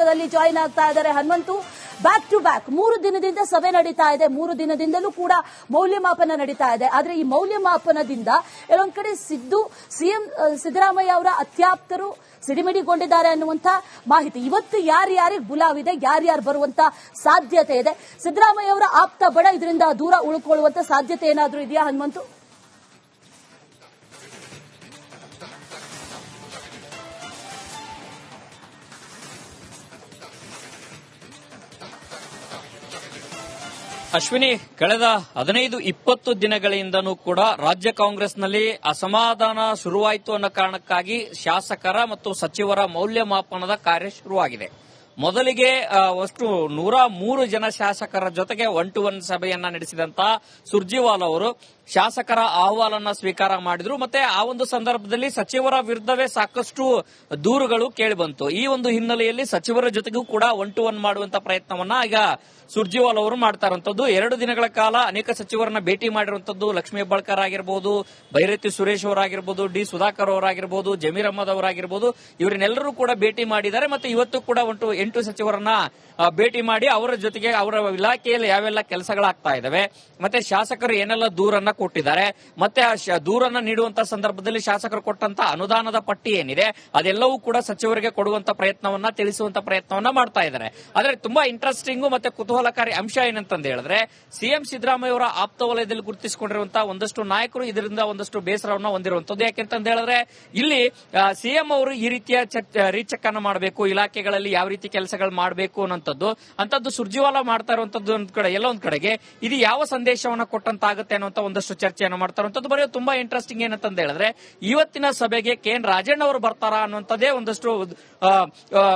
ಸಂಪರ್ಕದಲ್ಲಿ ಜಾಯಿನ್ ಆಗ್ತಾ ಇದ್ದಾರೆ ಹನುಮಂತು. ಬ್ಯಾಕ್ ಟು ಬ್ಯಾಕ್ ಮೂರು ದಿನದಿಂದ ಸಭೆ ನಡೀತಾ ಇದೆ. ಮೂರು ದಿನದಿಂದಲೂ ಕೂಡ ಮೌಲ್ಯಮಾಪನ ನಡೀತಾ ಇದೆ. ಆದರೆ ಈ ಮೌಲ್ಯಮಾಪನದಿಂದ ಕೆಲವೊಂದು ಕಡೆ ಸಿದ್ದು, ಸಿಎಂ ಸಿದ್ದರಾಮಯ್ಯ ಅವರ ಅತ್ಯಾಪ್ತರು ಸಿಡಿಮಿಡಿಗೊಂಡಿದ್ದಾರೆ ಅನ್ನುವಂತ ಮಾಹಿತಿ. ಇವತ್ತು ಯಾರ್ಯಾರಿಗೆ ಬುಲಾವಿದೆ, ಯಾರ್ಯಾರು ಬರುವಂತ ಸಾಧ್ಯತೆ ಇದೆ? ಸಿದ್ದರಾಮಯ್ಯ ಅವರ ಆಪ್ತ ಬಡ, ಇದರಿಂದ ದೂರ ಉಳ್ಕೊಳ್ಳುವಂತ ಸಾಧ್ಯತೆ ಏನಾದರೂ ಇದೆಯಾ ಹನುಮಂತು? ಅಶ್ವಿನಿ, ಕಳೆದ ಹದಿನೈದು, ಇಪ್ಪತ್ತು ದಿನಗಳಿಂದನೂ ಕೂಡ ರಾಜ್ಯ ಕಾಂಗ್ರೆಸ್ನಲ್ಲಿ ಅಸಮಾಧಾನ ಶುರುವಾಯಿತು ಅನ್ನೋ ಕಾರಣಕ್ಕಾಗಿ ಶಾಸಕರ ಮತ್ತು ಸಚಿವರ ಮೌಲ್ಯಮಾಪನದ ಕಾರ್ಯ ಶುರುವಾಗಿದೆ. ಮೊದಲಿಗೆ ಅಷ್ಟು ನೂರ ಮೂರು ಜನ ಶಾಸಕರ ಜೊತೆಗೆ ಒನ್ ಟು ಒನ್ ಸಭೆಯನ್ನ ನಡೆಸಿದಂತ ಸುರ್ಜಿವಾಲ್ ಅವರು ಶಾಸಕರ ಅಹವಾಲನ್ನ ಸ್ವೀಕಾರ ಮಾಡಿದ್ರು. ಮತ್ತೆ ಆ ಒಂದು ಸಂದರ್ಭದಲ್ಲಿ ಸಚಿವರ ವಿರುದ್ಧವೇ ಸಾಕಷ್ಟು ದೂರುಗಳು ಕೇಳಿಬಂತು. ಈ ಒಂದು ಹಿನ್ನೆಲೆಯಲ್ಲಿ ಸಚಿವರ ಜೊತೆಗೂ ಕೂಡ ಒನ್ ಟು ಒನ್ ಮಾಡುವಂತ ಪ್ರಯತ್ನವನ್ನ ಈಗ ಸುರ್ಜಿವಾಲ್ ಅವರು ಮಾಡ್ತಾರಂತದ್ದು. ಎರಡು ದಿನಗಳ ಕಾಲ ಅನೇಕ ಸಚಿವರನ್ನ ಭೇಟಿ ಮಾಡಿರುವಂತದ್ದು ಲಕ್ಷ್ಮೀ ಹೆಬ್ಬಾಳ್ಕರ್ ಆಗಿರ್ಬೋದು ಭೈರತಿ ಸುರೇಶ್ ಅವರಾಗಿರ್ಬೋದು, ಡಿ ಸುಧಾಕರ್ ಅವರಾಗಿರ್ಬೋದು, ಜಮೀರ್ ಅಹಮದ್ ಅವರಾಗಿರ್ಬೋದು. ಇವರನ್ನೆಲ್ಲರೂ ಕೂಡ ಭೇಟಿ ಮಾಡಿದ್ದಾರೆ. ಮತ್ತೆ ಇವತ್ತು ಕೂಡ ಒಂಟು ಎಂಟು ಸಚಿವರನ್ನ ಭೇಟಿ ಮಾಡಿ ಅವರ ಜೊತೆಗೆ ಅವರ ಇಲಾಖೆಯಲ್ಲಿ ಯಾವೆಲ್ಲ ಕೆಲಸಗಳಾಗ್ತಾ ಇದಾವೆ. ಮತ್ತೆ ಶಾಸಕರು ಏನೆಲ್ಲ ದೂರನ್ನ ಕೊಟ್ಟಿದ್ದಾರೆ. ಮತ್ತೆ ದೂರನ್ನ ನೀಡುವಂತ ಸಂದರ್ಭದಲ್ಲಿ ಶಾಸಕರು ಕೊಟ್ಟಂತ ಅನುದಾನದ ಪಟ್ಟಿ ಏನಿದೆ, ಅದೆಲ್ಲವೂ ಕೂಡ ಸಚಿವರಿಗೆ ಕೊಡುವಂತ ಪ್ರಯತ್ನವನ್ನ, ತಿಳಿಸುವಂತ ಪ್ರಯತ್ನವನ್ನ ಮಾಡ್ತಾ ಇದ್ದಾರೆ. ಆದ್ರೆ ತುಂಬಾ ಇಂಟ್ರೆಸ್ಟಿಂಗ್ ಮತ್ತೆ ಕುತೂಹಲಕಾರಿ ಅಂಶ ಏನಂತಂದ ಹೇಳಿದ್ರೆ ಸಿಎಂ ಸಿದ್ದರಾಮಯ್ಯ ಅವರ ಆಪ್ತ ವಲಯದಲ್ಲಿ ಗುರುತಿಸಿಕೊಂಡಿರುವಂತಹ ಒಂದಷ್ಟು ನಾಯಕರು ಇದರಿಂದ ಒಂದಷ್ಟು ಬೇಸರವನ್ನ ಹೊಂದಿರುವಂತದ್ದು. ಯಾಕೆಂತಂದ ಹೇಳಿದ್ರೆ, ಇಲ್ಲಿ ಸಿಎಂ ಅವರು ಈ ರೀತಿಯ ರೀಚೆಕ್ ಅನ್ನು ಮಾಡಬೇಕು, ಇಲಾಖೆಗಳಲ್ಲಿ ಯಾವ ರೀತಿ ಕೆಲಸಗಳು ಮಾಡಬೇಕು ಅನ್ನೋಂಥದ್ದು ಅಂತದ್ದು ಸುರ್ಜಿವಾಲ ಮಾಡ್ತಾ ಇರುವಂತದ್ದು ಒಂದ್ ಕಡೆ, ಎಲ್ಲ ಒಂದ್ ಕಡೆಗೆ, ಇದು ಯಾವ ಸಂದೇಶವನ್ನ ಕೊಟ್ಟಂತಾಗುತ್ತೆ ಅನ್ನುವಂತ ಒಂದಷ್ಟು ಚರ್ಚೆಯನ್ನು ಮಾಡ್ತಾರಂತದ್ದು ಬರೆಯೋದು ಬರೆಯೋ ತುಂಬಾ ಇಂಟ್ರೆಸ್ಟಿಂಗ್ ಏನಂತ ಹೇಳಿದ್ರೆ, ಇವತ್ತಿನ ಸಭೆಗೆ ಕೆ ಎನ್ ರಾಜಣ್ಣ ಅವರು ಬರ್ತಾರಾ ಅನ್ನುವಂಥದ್ದೇ ಒಂದಷ್ಟು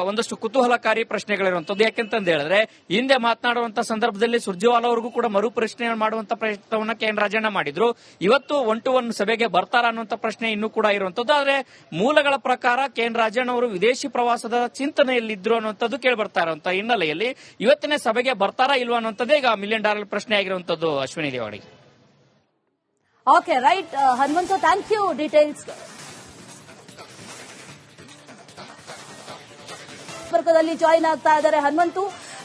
ಒಂದಷ್ಟು ಕುತೂಹಲಕಾರಿ ಪ್ರಶ್ನೆಗಳಿರುವಂತದ್ದು ಯಾಕೆಂತಂದು ಹೇಳಿದ್ರೆ, ಹಿಂದೆ ಮಾತನಾಡುವಂತ ಸಂದರ್ಭದಲ್ಲಿ ಸುರ್ಜೇವಾಲಾ ಅವರಿಗೂ ಕೂಡ ಮರು ಪ್ರಶ್ನೆ ಮಾಡುವಂತ ಪ್ರಯತ್ನವನ್ನ ಕೆ ಎನ್ ರಾಜಣ್ಣ ಮಾಡಿದ್ರು. ಇವತ್ತು ಒನ್ ಟು ಒನ್ ಸಭೆಗೆ ಬರ್ತಾರಾ ಅನ್ನುವಂತ ಪ್ರಶ್ನೆ ಇನ್ನೂ ಕೂಡ ಇರುವಂತದ್ದು ಆದ್ರೆ ಮೂಲಗಳ ಪ್ರಕಾರ ಕೆ ಎನ್ ರಾಜಣ್ಣ ಅವರು ವಿದೇಶಿ ಪ್ರವಾಸದ ಚಿಂತನೆಯಲ್ಲಿದ್ರು ಅನ್ನುವಂಥದ್ದು ಕೇಳಿ ಬರ್ತಾ ಇರುವಂತ ಹಿನ್ನೆಲೆಯಲ್ಲಿ ಇವತ್ತಿನ ಸಭೆಗೆ ಬರ್ತಾರಾ ಇಲ್ವಾ ಅನ್ನುವಂಥದ್ದೇ ಈಗ ಮಿಲಿಯನ್ ಡಾಲರ್ ಪ್ರಶ್ನೆ ಆಗಿರುವಂತದ್ದು Ashwini Devadi okay right Hanumantha thank you details ಸಂಪರ್ಕದಲ್ಲಿ ಜಾಯಿನ್ ಆಗ್ತಾ ಇದ್ದಾರೆ ಹನುಮಂತು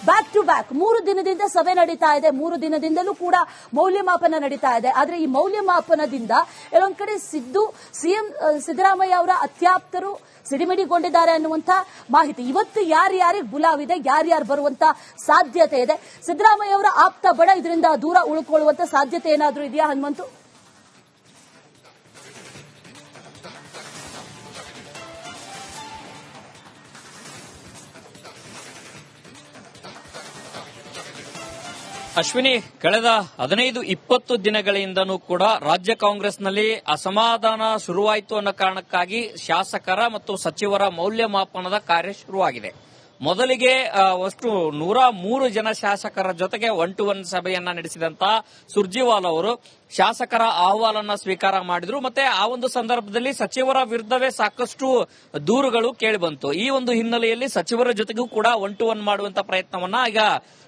ಬ್ಯಾಕ್ ಟು ಬ್ಯಾಕ್ ಮೂರು ದಿನದಿಂದ ಸಭೆ ನಡೀತಾ ಇದೆ. ಮೂರು ದಿನದಿಂದಲೂ ಕೂಡ ಮೌಲ್ಯಮಾಪನ ನಡೀತಾ ಇದೆ. ಆದರೆ ಈ ಮೌಲ್ಯಮಾಪನದಿಂದ ಕೆಲವೊಂದು ಕಡೆ ಸಿದ್ದು, ಸಿಎಂ ಸಿದ್ದರಾಮಯ್ಯ ಅವರ ಅತ್ಯಾಪ್ತರು ಸಿಡಿಮಿಡಿಗೊಂಡಿದ್ದಾರೆ ಅನ್ನುವಂತ ಮಾಹಿತಿ. ಇವತ್ತು ಯಾರ್ಯಾರಿಗೆ ಬುಲಾವಿದೆ ಯಾರ್ಯಾರು ಬರುವಂತ ಸಾಧ್ಯತೆ ಇದೆ? ಸಿದ್ದರಾಮಯ್ಯ ಅವರ ಆಪ್ತ ಬಡ, ಇದರಿಂದ ದೂರ ಉಳ್ಕೊಳ್ಳುವಂತ ಸಾಧ್ಯತೆ ಏನಾದರೂ ಇದೆಯಾ ಹನುಮಂತು? ಅಶ್ವಿನಿ, ಕಳೆದ ಹದಿನೈದು ಇಪ್ಪತ್ತು ದಿನಗಳಿಂದನೂ ಕೂಡ ರಾಜ್ಯ ಕಾಂಗ್ರೆಸ್ನಲ್ಲಿ ಅಸಮಾಧಾನ ಶುರುವಾಯಿತು ಅನ್ನೋ ಕಾರಣಕ್ಕಾಗಿ ಶಾಸಕರ ಮತ್ತು ಸಚಿವರ ಮೌಲ್ಯಮಾಪನದ ಕಾರ್ಯ ಶುರುವಾಗಿದೆ. ಮೊದಲಿಗೆ ಅಷ್ಟು ನೂರ ಮೂರು ಜನ ಶಾಸಕರ ಜೊತೆಗೆ ಒನ್ ಟು ಒನ್ ಸಭೆಯನ್ನ ನಡೆಸಿದಂತ ಸುರ್ಜಿವಾಲ್ ಅವರು ಶಾಸಕರ ಅಹವಾಲನ್ನ ಸ್ವೀಕಾರ ಮಾಡಿದ್ರು. ಮತ್ತೆ ಆ ಒಂದು ಸಂದರ್ಭದಲ್ಲಿ ಸಚಿವರ ವಿರುದ್ಧವೇ ಸಾಕಷ್ಟು ದೂರುಗಳು ಕೇಳಿಬಂತು. ಈ ಒಂದು ಹಿನ್ನೆಲೆಯಲ್ಲಿ ಸಚಿವರ ಜೊತೆಗೂ ಕೂಡ ಒನ್ ಟು ಒನ್ ಮಾಡುವಂತ ಪ್ರಯತ್ನವನ್ನ ಈಗ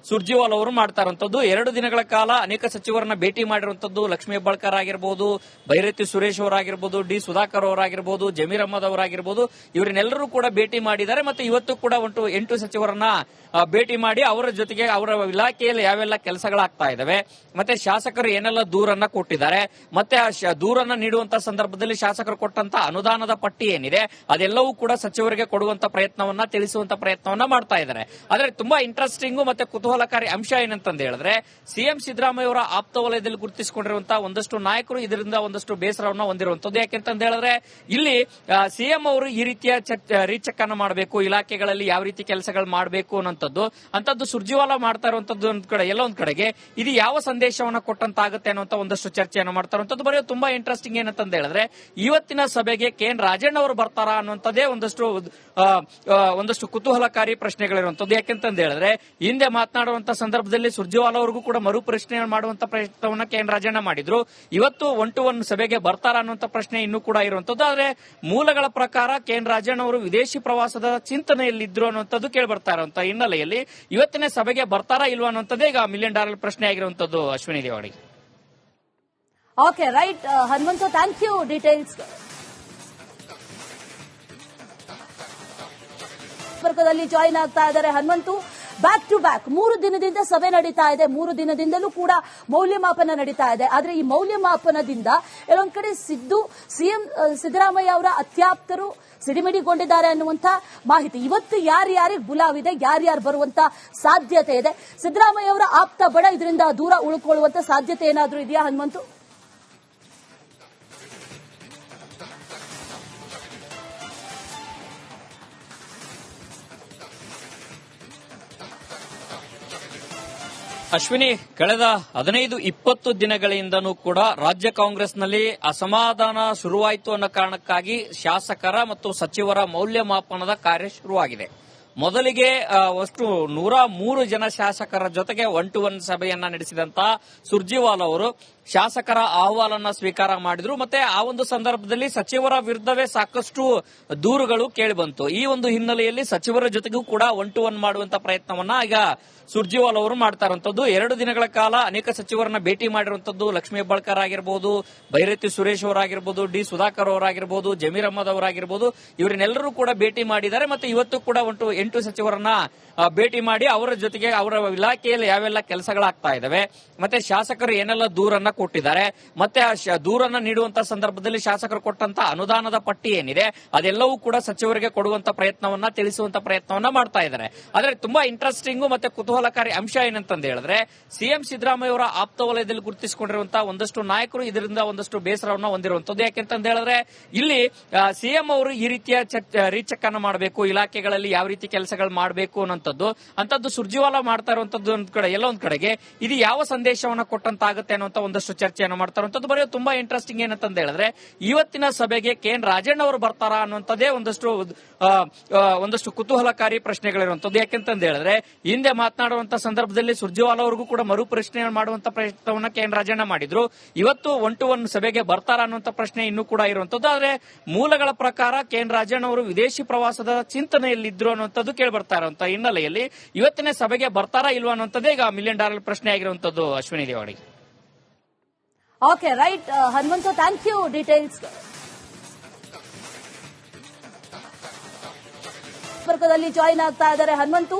ಸುರ್ಜಿವಾಲ್ ಅವರು ಮಾಡ್ತಾ ಇರುವಂತದ್ದು. ಎರಡು ದಿನಗಳ ಕಾಲ ಅನೇಕ ಸಚಿವರನ್ನ ಭೇಟಿ ಮಾಡಿರುವಂತದ್ದು. ಲಕ್ಷ್ಮೀ ಹೆಬ್ಬಾಳ್ಕರ್ ಆಗಿರ್ಬೋದು ಭೈರತಿ ಸುರೇಶ್ ಅವರಾಗಿರ್ಬೋದು, ಡಿ ಸುಧಾಕರ್ ಅವರಾಗಿರ್ಬೋದು, ಜಮೀರ್ ಅಹಮದ್ ಅವರಾಗಿರ್ಬೋದು. ಇವರನ್ನೆಲ್ಲರೂ ಕೂಡ ಭೇಟಿ ಮಾಡಿದ್ದಾರೆ. ಮತ್ತೆ ಇವತ್ತು ಕೂಡ ಒಂಟು ಎಂಟು ಸಚಿವರನ್ನ ಭೇಟಿ ಮಾಡಿ ಅವರ ಜೊತೆಗೆ ಅವರ ಇಲಾಖೆಯಲ್ಲಿ ಯಾವೆಲ್ಲ ಕೆಲಸಗಳಾಗ್ತಾ ಇದಾವೆ ಮತ್ತೆ ಶಾಸಕರು ಏನೆಲ್ಲ ದೂರನ್ನ ಕೊಟ್ಟಿದ್ದಾರೆ. ಮತ್ತೆ ದೂರನ್ನ ನೀಡುವಂತ ಸಂದರ್ಭದಲ್ಲಿ ಶಾಸಕರು ಕೊಟ್ಟಂತ ಅನುದಾನದ ಪಟ್ಟಿ ಏನಿದೆ, ಅದೆಲ್ಲವೂ ಕೂಡ ಸಚಿವರಿಗೆ ಕೊಡುವಂತ ಪ್ರಯತ್ನವನ್ನ, ತಿಳಿಸುವಂತ ಪ್ರಯತ್ನವನ್ನ ಮಾಡ್ತಾ ಇದ್ದಾರೆ. ಆದ್ರೆ ತುಂಬಾ ಇಂಟ್ರೆಸ್ಟಿಂಗ್ ಮತ್ತೆ ಕುತೂಹಲಕಾರಿ ಅಂಶ ಏನಂತ ಹೇಳಿದ್ರೆ ಸಿಎಂ ಸಿದ್ದರಾಮಯ್ಯ ಅವರ ಆಪ್ತ ವಲಯದಲ್ಲಿ ಗುರುತಿಸಿಕೊಂಡಿರುವಂತಹ ಒಂದಷ್ಟು ನಾಯಕರು ಇದರಿಂದ ಒಂದಷ್ಟು ಬೇಸರವನ್ನ ಹೊಂದಿರುವಂತದ್ದು. ಯಾಕೆಂತಂದು ಹೇಳಿದ್ರೆ, ಇಲ್ಲಿ ಸಿಎಂ ಅವರು ಈ ರೀತಿಯ ರೀಚೆಕ್ ಅನ್ನು ಮಾಡಬೇಕು, ಇಲಾಖೆಗಳಲ್ಲಿ ಯಾವ ರೀತಿ ಕೆಲಸಗಳು ಮಾಡಬೇಕು ಅನ್ನೋಂಥದ್ದು ಅಂತದ್ದು ಸುರ್ಜಿವಾಲ ಮಾಡ್ತಾ ಇರುವಂತದ್ದು ಒಂದ್ ಕಡೆ, ಎಲ್ಲ ಒಂದ್ ಕಡೆಗೆ, ಇದು ಯಾವ ಸಂದೇಶವನ್ನ ಕೊಟ್ಟಂತಾಗುತ್ತೆ ಅನ್ನುವಂತ ಒಂದಷ್ಟು ಚರ್ಚೆಯನ್ನು ಮಾಡ್ತಾರಂಥದ್ದು ಬರೆಯೋ ತುಂಬಾ ಇಂಟ್ರೆಸ್ಟಿಂಗ್ ಏನಂತಂದ ಹೇಳಿದ್ರೆ, ಇವತ್ತಿನ ಸಭೆಗೆ ಕೆ ಎನ್ ರಾಜಣ್ಣ ಅವರು ಬರ್ತಾರಾ ಅನ್ನುವಂಥದ್ದೇ ಒಂದಷ್ಟು ಒಂದಷ್ಟು ಕುತೂಹಲಕಾರಿ ಪ್ರಶ್ನೆಗಳಿರುವಂತದ್ದು ಯಾಕೆಂತಂದ ಹೇಳಿದ್ರೆ, ಹಿಂದೆ ಮಾತನಾಡುವಂತ ಸಂದರ್ಭದಲ್ಲಿ ಸುರ್ಜಿವಾಲ ಅವರಿಗೂ ಕೂಡ ಮರು ಪ್ರಶ್ನೆ ಮಾಡುವಂತ ಪ್ರಯತ್ನವನ್ನ ಕೆ ಎನ್ ರಾಜಣ್ಣ ಮಾಡಿದ್ರು. ಇವತ್ತು ಒನ್ ಟು ಒನ್ ಸಭೆಗೆ ಬರ್ತಾರಾ ಅನ್ನುವಂಥ ಪ್ರಶ್ನೆ ಇನ್ನೂ ಕೂಡ ಇರುವಂತದ್ದು ಆದ್ರೆ ಮೂಲಗಳ ಪ್ರಕಾರ ಕೆ ಎನ್ ರಾಜಣ್ಣ ಅವರು ವಿದೇಶಿ ಪ್ರವಾಸದ ಚಿಂತನೆಯಲ್ಲಿದ್ರು ಅನ್ನುವಂಥದ್ದು ಕೇಳಿ ಬರ್ತಾ ಹಿನ್ನೆಲೆಯಲ್ಲಿ ಇವತ್ತಿನ ಸಭೆಗೆ ಬರ್ತಾರಾ ಇಲ್ವಾ ಅನ್ನುವಂಥದ್ದೇ ಈಗ ಮಿಲಿಯನ್ ಡಾಲರ್ ಪ್ರಶ್ನೆ ಆಗಿರುವಂತದ್ದು Ashwini Devadi okay right Hanumantha thank you details ಸಂಪರ್ಕದಲ್ಲಿ ಜಾಯಿನ್ ಆಗ್ತಾ ಇದ್ದಾರೆ ಹನುಮಂತು. ಬ್ಯಾಕ್ ಟು ಬ್ಯಾಕ್ ಮೂರು ದಿನದಿಂದ ಸಭೆ ನಡೀತಾ ಇದೆ. ಮೂರು ದಿನದಿಂದಲೂ ಕೂಡ ಮೌಲ್ಯಮಾಪನ ನಡೀತಾ ಇದೆ. ಆದರೆ ಈ ಮೌಲ್ಯಮಾಪನದಿಂದ ಕೆಲವೊಂದ್ ಕಡೆ ಸಿದ್ದು, ಸಿಎಂ ಸಿದ್ದರಾಮಯ್ಯ ಅವರ ಅತ್ಯಾಪ್ತರು ಸಿಡಿಮಿಡಿಗೊಂಡಿದ್ದಾರೆ ಅನ್ನುವಂತ ಮಾಹಿತಿ. ಇವತ್ತು ಯಾರ್ಯಾರಿಗೆ ಬುಲಾವಿದೆ ಯಾರ್ಯಾರು ಬರುವಂತ ಸಾಧ್ಯತೆ ಇದೆ? ಸಿದ್ದರಾಮಯ್ಯ ಅವರ ಆಪ್ತ ಬಡ, ಇದರಿಂದ ದೂರ ಉಳ್ಕೊಳ್ಳುವಂತ ಸಾಧ್ಯತೆ ಏನಾದರೂ ಇದೆಯಾ ಹನುಮಂತು? ಅಶ್ವಿನಿ, ಕಳೆದ ಹದಿನೈದು, ಇಪ್ಪತ್ತು ದಿನಗಳಿಂದನೂ ಕೂಡ ರಾಜ್ಯ ಕಾಂಗ್ರೆಸ್ನಲ್ಲಿ ಅಸಮಾಧಾನ ಶುರುವಾಯಿತು ಅನ್ನೋ ಕಾರಣಕ್ಕಾಗಿ ಶಾಸಕರ ಮತ್ತು ಸಚಿವರ ಮೌಲ್ಯಮಾಪನದ ಕಾರ್ಯ ಶುರುವಾಗಿದೆ. ಮೊದಲಿಗೆ ಅಷ್ಟು ನೂರ ಮೂರು ಜನ ಶಾಸಕರ ಜೊತೆಗೆ ಒನ್ ಟು ಒನ್ ಸಭೆಯನ್ನ ನಡೆಸಿದಂತ ಸುರ್ಜಿವಾಲ್ ಅವರು. ಶಾಸಕರ ಅಹವಾಲನ್ನ ಸ್ವೀಕಾರ ಮಾಡಿದ್ರು. ಮತ್ತೆ ಆ ಒಂದು ಸಂದರ್ಭದಲ್ಲಿ ಸಚಿವರ ವಿರುದ್ಧವೇ ಸಾಕಷ್ಟು ದೂರುಗಳು ಕೇಳಿಬಂತು. ಈ ಒಂದು ಹಿನ್ನೆಲೆಯಲ್ಲಿ ಸಚಿವರ ಜೊತೆಗೂ ಕೂಡ ಒನ್ ಟು ಒನ್ ಮಾಡುವಂತ ಪ್ರಯತ್ನವನ್ನ ಈಗ ಸುರ್ಜಿವಾಲ್ ಅವರು ಮಾಡ್ತಾರಂತದ್ದು. ಎರಡು ದಿನಗಳ ಕಾಲ ಅನೇಕ ಸಚಿವರನ್ನ ಭೇಟಿ ಮಾಡಿರುವಂತದ್ದು. ಲಕ್ಷ್ಮೀ ಹೆಬ್ಬಾಳ್ಕರ್ ಆಗಿರ್ಬೋದು ಭೈರತಿ ಸುರೇಶ್ ಅವರಾಗಿರ್ಬೋದು, ಡಿ ಸುಧಾಕರ್ ಅವರಾಗಿರ್ಬೋದು, ಜಮೀರ್ ಅಹಮದ್ ಅವರಾಗಿರ್ಬೋದು. ಇವರನ್ನೆಲ್ಲರೂ ಕೂಡ ಭೇಟಿ ಮಾಡಿದ್ದಾರೆ. ಮತ್ತೆ ಇವತ್ತು ಕೂಡ ಒಂಟು ಎಂಟು ಸಚಿವರನ್ನ ಭೇಟಿ ಮಾಡಿ ಅವರ ಜೊತೆಗೆ ಅವರ ಇಲಾಖೆಯಲ್ಲಿ ಯಾವೆಲ್ಲ ಕೆಲಸಗಳಾಗ್ತಾ ಇದಾವೆ. ಮತ್ತೆ ಶಾಸಕರು ಏನೆಲ್ಲ ದೂರನ್ನ ಕೊಟ್ಟಿದ್ದಾರೆ. ಮತ್ತೆ ದೂರನ್ನ ನೀಡುವಂತ ಸಂದರ್ಭದಲ್ಲಿ ಶಾಸಕರು ಕೊಟ್ಟಂತ ಅನುದಾನದ ಪಟ್ಟಿ ಏನಿದೆ, ಅದೆಲ್ಲವೂ ಕೂಡ ಸಚಿವರಿಗೆ ಕೊಡುವಂತ ಪ್ರಯತ್ನವನ್ನ, ತಿಳಿಸುವಂತ ಪ್ರಯತ್ನವನ್ನ ಮಾಡ್ತಾ ಇದ್ದಾರೆ. ಆದ್ರೆ ತುಂಬಾ ಇಂಟ್ರೆಸ್ಟಿಂಗ್ ಮತ್ತೆ ಕುತೂಹಲಕಾರಿ ಅಂಶ ಏನಂತಂದ ಹೇಳಿದ್ರೆ ಸಿಎಂ ಸಿದ್ದರಾಮಯ್ಯ ಅವರ ಆಪ್ತ ವಲಯದಲ್ಲಿ ಗುರುತಿಸಿಕೊಂಡಿರುವಂತಹ ಒಂದಷ್ಟು ನಾಯಕರು ಇದರಿಂದ ಒಂದಷ್ಟು ಬೇಸರವನ್ನ ಹೊಂದಿರುವಂತದ್ದು ಯಾಕೆಂತಂದ ಹೇಳಿದ್ರೆ, ಇಲ್ಲಿ ಸಿಎಂ ಅವರು ಈ ರೀತಿಯ ರೀಚೆಕ್ ಅನ್ನ ಮಾಡಬೇಕು, ಇಲಾಖೆಗಳಲ್ಲಿ ಯಾವ ರೀತಿ ಕೆಲಸಗಳು ಮಾಡಬೇಕು ಅನ್ನೋಂಥದ್ದು ಅಂತದ್ದು ಸುರ್ಜಿವಾಲ ಮಾಡ್ತಾ ಇರುವಂತದ್ದು ಒಂದ್ ಕಡೆ, ಎಲ್ಲ ಒಂದ್ ಕಡೆಗೆ, ಇದು ಯಾವ ಸಂದೇಶವನ್ನ ಕೊಟ್ಟಂತಾಗುತ್ತೆ ಅನ್ನುವಂತ ಒಂದಷ್ಟು ಚರ್ಚೆಯನ್ನು ಮಾಡ್ತಾರಂತದ್ದು ಇರುವಂತದ್ದು ಬರೀ ತುಂಬಾ ಇಂಟ್ರೆಸ್ಟಿಂಗ್ ಏನಂತ ಹೇಳಿದ್ರೆ, ಇವತ್ತಿನ ಸಭೆಗೆ ಕೆ ಎನ್ ರಾಜಣ್ಣ ಅವರು ಬರ್ತಾರಾ ಅನ್ನುವಂಥದ್ದೇ ಒಂದಷ್ಟು ಒಂದಷ್ಟು ಕುತೂಹಲಕಾರಿ ಪ್ರಶ್ನೆಗಳಿರುವಂತದ್ದು ಯಾಕೆಂತಂದ ಹೇಳಿದ್ರೆ, ಹಿಂದೆ ಮಾತನಾಡುವಂತ ಸಂದರ್ಭದಲ್ಲಿ ಸುರ್ಜೇವಾಲ ಅವರಿಗೂ ಕೂಡ ಮರು ಪ್ರಶ್ನೆ ಮಾಡುವಂತ ಪ್ರಯತ್ನವನ್ನ ಕೆ ಎನ್ ರಾಜಣ್ಣ ಮಾಡಿದ್ರು. ಇವತ್ತು ಒನ್ ಟು ಒನ್ ಸಭೆಗೆ ಬರ್ತಾರಾ ಅನ್ನುವಂತ ಪ್ರಶ್ನೆ ಇನ್ನೂ ಕೂಡ ಇರುವಂತದ್ದು ಆದ್ರೆ ಮೂಲಗಳ ಪ್ರಕಾರ ಕೆ ಎನ್ ರಾಜಣ್ಣ ಅವರು ವಿದೇಶಿ ಪ್ರವಾಸದ ಚಿಂತನೆಯಲ್ಲಿದ್ರು ಅನ್ನುವಂಥದ್ದು ಕೇಳಿ ಬರ್ತಾ ಇರುವಂತಹ ಹಿನ್ನೆಲೆಯಲ್ಲಿ ಇವತ್ತಿನ ಸಭೆಗೆ ಬರ್ತಾರಾ ಇಲ್ವಾ ಅನ್ನುವಂಥದ್ದೇ ಈಗ ಮಿಲಿಯನ್ ಡಾಲರ್ ಪ್ರಶ್ನೆ ಆಗಿರುವಂತದ್ದು Ashwini Devadi okay right Hanumantha thank you details ಸಂಪರ್ಕದಲ್ಲಿ ಜಾಯಿನ್ ಆಗ್ತಾ ಇದ್ದಾರೆ ಹನುಮಂತು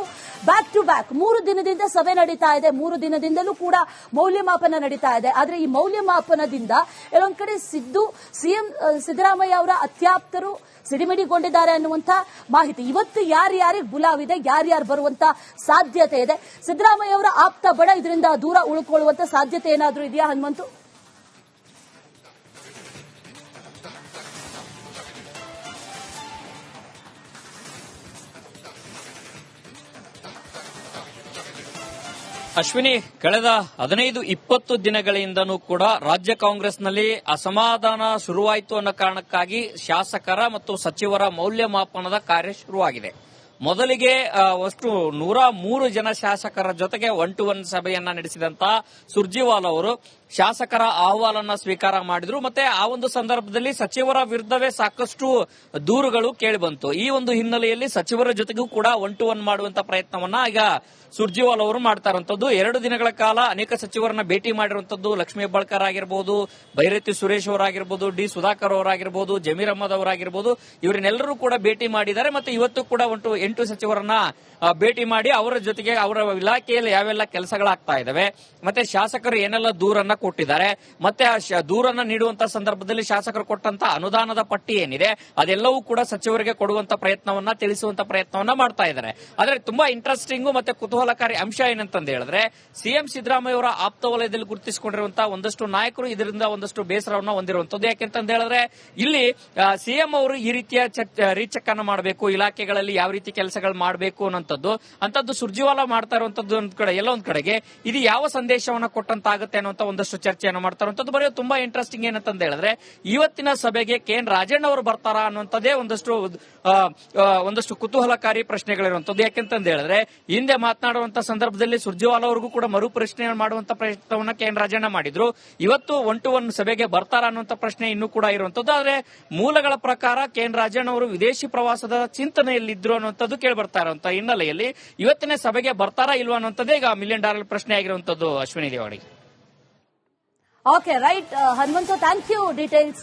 ಬ್ಯಾಕ್ ಟು ಬ್ಯಾಕ್ ಮೂರು ದಿನದಿಂದ ಸಭೆ ನಡೀತಾ ಇದೆ. ಮೂರು ದಿನದಿಂದಲೂ ಕೂಡ ಮೌಲ್ಯಮಾಪನ ನಡೀತಾ ಇದೆ. ಆದರೆ ಈ ಮೌಲ್ಯಮಾಪನದಿಂದ ಕೆಲವೊಂದ್ ಕಡೆ ಸಿದ್ದು, ಸಿಎಂ ಸಿದ್ದರಾಮಯ್ಯ ಅವರ ಅತ್ಯಾಪ್ತರು ಸಿಡಿಮಿಡಿಗೊಂಡಿದ್ದಾರೆ ಅನ್ನುವಂಥ ಮಾಹಿತಿ. ಇವತ್ತು ಯಾರ್ಯಾರಿಗೆ ಯಾರು ಯಾರ್ಯಾರು ಬರುವಂತ ಸಾಧ್ಯತೆ ಇದೆ? ಸಿದ್ದರಾಮಯ್ಯ ಅವರ ಆಪ್ತ ಬಡ, ಇದರಿಂದ ದೂರ ಉಳ್ಕೊಳ್ಳುವಂತ ಸಾಧ್ಯತೆ ಏನಾದರೂ ಇದೆಯಾ ಹನುಮಂತು? ಅಶ್ವಿನಿ, ಕಳೆದ ಹದಿನೈದು, ಇಪ್ಪತ್ತು ದಿನಗಳಿಂದನೂ ಕೂಡ ರಾಜ್ಯ ಕಾಂಗ್ರೆಸ್ನಲ್ಲಿ ಅಸಮಾಧಾನ ಶುರುವಾಯಿತು ಅನ್ನೋ ಕಾರಣಕ್ಕಾಗಿ ಶಾಸಕರ ಮತ್ತು ಸಚಿವರ ಮೌಲ್ಯಮಾಪನದ ಕಾರ್ಯ ಶುರುವಾಗಿದೆ. ಮೊದಲಿಗೆ ಅಷ್ಟು ನೂರ ಮೂರು ಜನ ಶಾಸಕರ ಜೊತೆಗೆ ಒನ್ ಟು ಒನ್ ಸಭೆಯನ್ನ ನಡೆಸಿದಂತ ಸುರ್ಜಿವಾಲ್ ಅವರು ಶಾಸಕರ ಅಹವಾಲನ್ನ ಸ್ವೀಕಾರ ಮಾಡಿದ್ರು. ಮತ್ತೆ ಆ ಒಂದು ಸಂದರ್ಭದಲ್ಲಿ ಸಚಿವರ ವಿರುದ್ಧವೇ ಸಾಕಷ್ಟು ದೂರುಗಳು ಕೇಳಿಬಂತು. ಈ ಒಂದು ಹಿನ್ನೆಲೆಯಲ್ಲಿ ಸಚಿವರ ಜೊತೆಗೂ ಕೂಡ ಒನ್ ಟು ಒನ್ ಮಾಡುವಂತ ಪ್ರಯತ್ನವನ್ನ ಈಗ ಸುರ್ಜಿವಾಲ್ ಅವರು ಮಾಡ್ತಾರಂತದ್ದು. ಎರಡು ದಿನಗಳ ಕಾಲ ಅನೇಕ ಸಚಿವರನ್ನ ಭೇಟಿ ಮಾಡಿರುವಂತದ್ದು ಲಕ್ಷ್ಮೀ ಹೆಬ್ಬಾಳ್ಕರ್ ಆಗಿರ್ಬೋದು, ಭೈರತಿ ಸುರೇಶ್ ಅವರಾಗಿರ್ಬೋದು, ಡಿ ಸುಧಾಕರ್ ಅವರಾಗಿರ್ಬೋದು, ಜಮೀರ್ ಅಹಮದ್ ಅವರಾಗಿರ್ಬೋದು, ಇವರನ್ನೆಲ್ಲರೂ ಕೂಡ ಭೇಟಿ ಮಾಡಿದ್ದಾರೆ. ಮತ್ತೆ ಇವತ್ತು ಕೂಡ ಒಂಟು ಎಂಟು ಸಚಿವರನ್ನ ಭೇಟಿ ಮಾಡಿ ಅವರ ಜೊತೆಗೆ ಅವರ ಇಲಾಖೆಯಲ್ಲಿ ಯಾವೆಲ್ಲ ಕೆಲಸಗಳಾಗ್ತಾ ಇದಾವೆ ಮತ್ತೆ ಶಾಸಕರು ಏನೆಲ್ಲ ದೂರನ್ನ ಕೊಟ್ಟಿದ್ದಾರೆ. ಮತ್ತೆ ದೂರನ್ನ ನೀಡುವಂತ ಸಂದರ್ಭದಲ್ಲಿ ಶಾಸಕರು ಕೊಟ್ಟಂತ ಅನುದಾನದ ಪಟ್ಟಿ ಏನಿದೆ, ಅದೆಲ್ಲವೂ ಕೂಡ ಸಚಿವರಿಗೆ ಕೊಡುವಂತ ಪ್ರಯತ್ನವನ್ನ, ತಿಳಿಸುವಂತ ಪ್ರಯತ್ನವನ್ನ ಮಾಡ್ತಾ ಇದ್ದಾರೆ. ಆದ್ರೆ ತುಂಬಾ ಇಂಟ್ರೆಸ್ಟಿಂಗ್ ಮತ್ತೆ ಕುತೂಹಲಕಾರಿ ಅಂಶ ಏನಂತಂದ ಹೇಳಿದ್ರೆ ಸಿಎಂ ಸಿದ್ದರಾಮಯ್ಯ ಅವರ ಆಪ್ತ ವಲಯದಲ್ಲಿ ಗುರುತಿಸಿಕೊಂಡಿರುವಂತ ಒಂದಷ್ಟು ನಾಯಕರು ಇದರಿಂದ ಒಂದಷ್ಟು ಬೇಸರವನ್ನ ಹೊಂದಿರುವಂತದ್ದು. ಯಾಕೆಂತಂದ ಹೇಳಿದ್ರೆ, ಇಲ್ಲಿ ಸಿಎಂ ಅವರು ಈ ರೀತಿಯ ರೀಚೆಕ್ ಅನ್ನು ಮಾಡಬೇಕು, ಇಲಾಖೆಗಳಲ್ಲಿ ಯಾವ ರೀತಿ ಕೆಲಸಗಳು ಮಾಡಬೇಕು ಅನ್ನೋಂಥದ್ದು ಅಂತದ್ದು ಸುರ್ಜಿವಾಲ ಮಾಡ್ತಾ ಇರುವಂತದ್ದು ಒಂದ್ ಕಡೆ, ಎಲ್ಲ ಒಂದ್ ಕಡೆಗೆ, ಇದು ಯಾವ ಸಂದೇಶವನ್ನ ಕೊಟ್ಟಂತಾಗುತ್ತೆ ಅನ್ನುವಂತ ಒಂದಷ್ಟು ಚರ್ಚೆಯನ್ನು ಮಾಡ್ತಾರಂಥದ್ದು ಇರುವಂತದ್ದು ಬರೀ ತುಂಬಾ ಇಂಟ್ರೆಸ್ಟಿಂಗ್ ಏನಂತಂದ ಹೇಳಿದ್ರೆ, ಇವತ್ತಿನ ಸಭೆಗೆ ಕೆ ಎನ್ ರಾಜಣ್ಣ ಅವರು ಬರ್ತಾರಾ ಅನ್ನುವಂಥದ್ದೇ ಒಂದಷ್ಟು ಒಂದಷ್ಟು ಕುತೂಹಲಕಾರಿ ಪ್ರಶ್ನೆಗಳಿರುವಂತದ್ದು ಯಾಕೆಂತಂದು ಹೇಳಿದ್ರೆ, ಹಿಂದೆ ಮಾತನಾಡುವಂತ ಸಂದರ್ಭದಲ್ಲಿ ಸುರ್ಜೇವಾಲ ಅವರಿಗೂ ಕೂಡ ಮರು ಪ್ರಶ್ನೆ ಮಾಡುವಂತ ಪ್ರಯತ್ನವನ್ನ ಕೆ ಎನ್ ರಾಜಣ್ಣ ಮಾಡಿದ್ರು. ಇವತ್ತು ಒನ್ ಟು ಒನ್ ಸಭೆಗೆ ಬರ್ತಾರಾ ಅನ್ನುವಂತ ಪ್ರಶ್ನೆ ಇನ್ನೂ ಕೂಡ ಇರುವಂತದ್ದು ಆದ್ರೆ ಮೂಲಗಳ ಪ್ರಕಾರ ಕೆ ಎನ್ ರಾಜಣ್ಣ ಅವರು ವಿದೇಶಿ ಪ್ರವಾಸದ ಚಿಂತನೆಯಲ್ಲಿದ್ರು ಅನ್ನುವಂಥದ್ದು ಕೇಳಿ ಬರ್ತಾ ಇರುವಂತ ಹಿನ್ನೆಲೆಯಲ್ಲಿ ಇವತ್ತಿನ ಸಭೆಗೆ ಬರ್ತಾರಾ ಇಲ್ವಾ ಅನ್ನುವಂಥದ್ದೇ ಈಗ ಮಿಲಿಯನ್ ಡಾಲರ್ ಪ್ರಶ್ನೆ ಆಗಿರುವಂತದ್ದು Ashwini Devadi okay right Hanumanthu thank you details